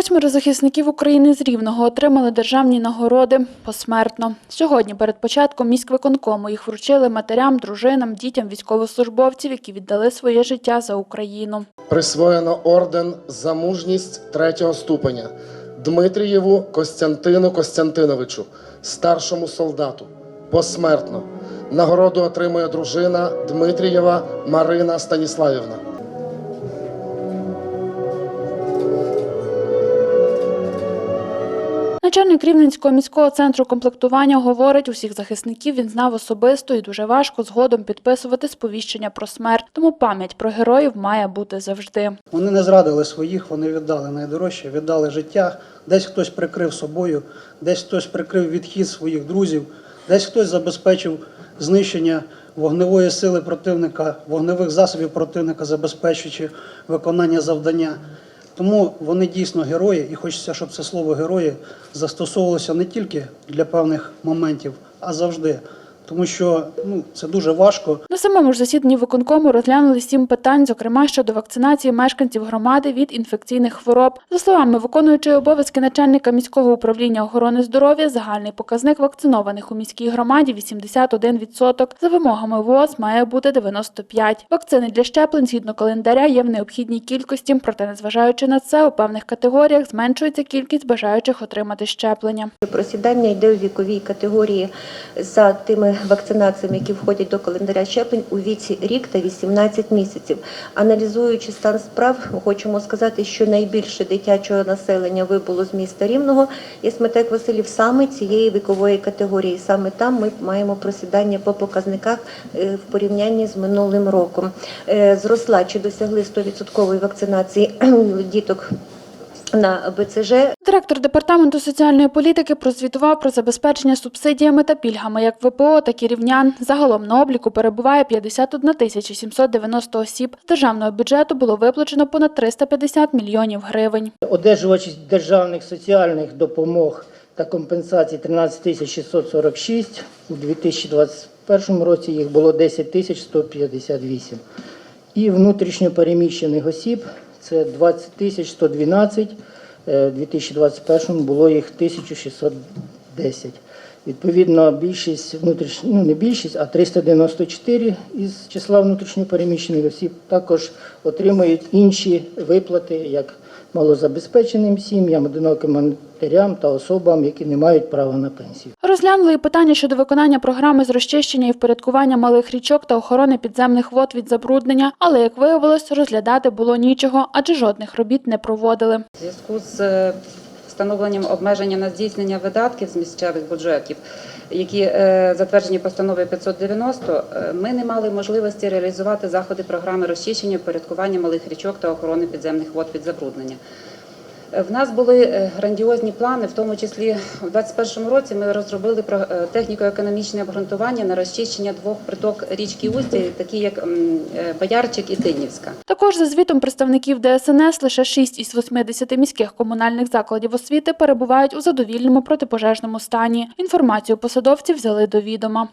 Восьмеро захисників України з Рівного отримали державні нагороди посмертно. Сьогодні перед початком міськвиконкому їх вручили матерям, дружинам, дітям військовослужбовців, які віддали своє життя за Україну. Присвоєно орден за мужність третього ступеня Дмитрієву Костянтину Костянтиновичу, старшому солдату, посмертно. Нагороду отримує дружина Дмитрієва Марина Станіславівна. Начальник Рівненського міського центру комплектування говорить, усіх захисників він знав особисто і дуже важко згодом підписувати сповіщення про смерть. Тому пам'ять про героїв має бути завжди. Вони не зрадили своїх, вони віддали найдорожче, віддали життя. Десь хтось прикрив собою, десь хтось прикрив відхід своїх друзів, десь хтось забезпечив знищення вогневої сили противника, вогневих засобів противника, забезпечуючи виконання завдання. Тому вони дійсно герої, і хочеться, щоб це слово герої застосовувалося не тільки для певних моментів, а завжди. Тому що ну, це дуже важко. На самому ж засіданні виконкому розглянули сім питань, зокрема щодо вакцинації мешканців громади від інфекційних хвороб. За словами виконуючої обов'язки начальника міського управління охорони здоров'я, загальний показник вакцинованих у міській громаді 81%. За вимогами ВОЗ має бути 95%. Вакцини для щеплень згідно календаря є в необхідній кількості, проте, незважаючи на це, у певних категоріях зменшується кількість бажаючих отримати щеплення. Просідання йде у віковій категорії за тими вакцинаціями, які входять до календаря щеплень у віці рік та 18 місяців. Аналізуючи стан справ, хочемо сказати, що найбільше дитячого населення вибуло з міста Рівного і Сметек Василів саме цієї вікової категорії. Саме там ми маємо просідання по показниках е, в порівнянні з минулим роком. Е, Зросла чи досягли 100% вакцинації діток на БЦЖ Директор департаменту соціальної політики прозвітував про забезпечення субсидіями та пільгами як ВПО, так і рівнян. Загалом на обліку перебуває 51 тисяча 790 осіб. З державного бюджету було виплачено понад 350 мільйонів гривень. Одержувачі державних соціальних допомог та компенсацій 13 тисяч 646. У 2021 році їх було 10 тисяч 158. І внутрішньо переміщених осіб це 20 тисяч 112. Е, У 2021 було їх 1610. Відповідно, більшість внутріш... ну не більшість, а 394 із числа внутрішньопереміщених осіб також отримують інші виплати, як малозабезпеченим сім'ям, одиноким матерям та особам, які не мають права на пенсію. Розглянули і питання щодо виконання програми з розчищення і впорядкування малих річок та охорони підземних вод від забруднення, але як виявилось, розглядати було нічого, адже жодних робіт не проводили. У зв'язку з е, встановленням обмеження на здійснення видатків з місцевих бюджетів, які е, затверджені постановою 590, е, ми не мали можливості реалізувати заходи програми розчищення, порядкування малих річок та охорони підземних вод від забруднення. Е, В нас були е, грандіозні плани, в тому числі у 2021 році ми розробили е, техніко-економічне обґрунтування на розчищення двох приток річки Устя, такі як Боярчик і Тинівська. Також за звітом представників ДСНС лише 6 із 80 міських комунальних закладів освіти перебувають у задовільному протипожежному стані. Інформацію посадовці взяли до відома.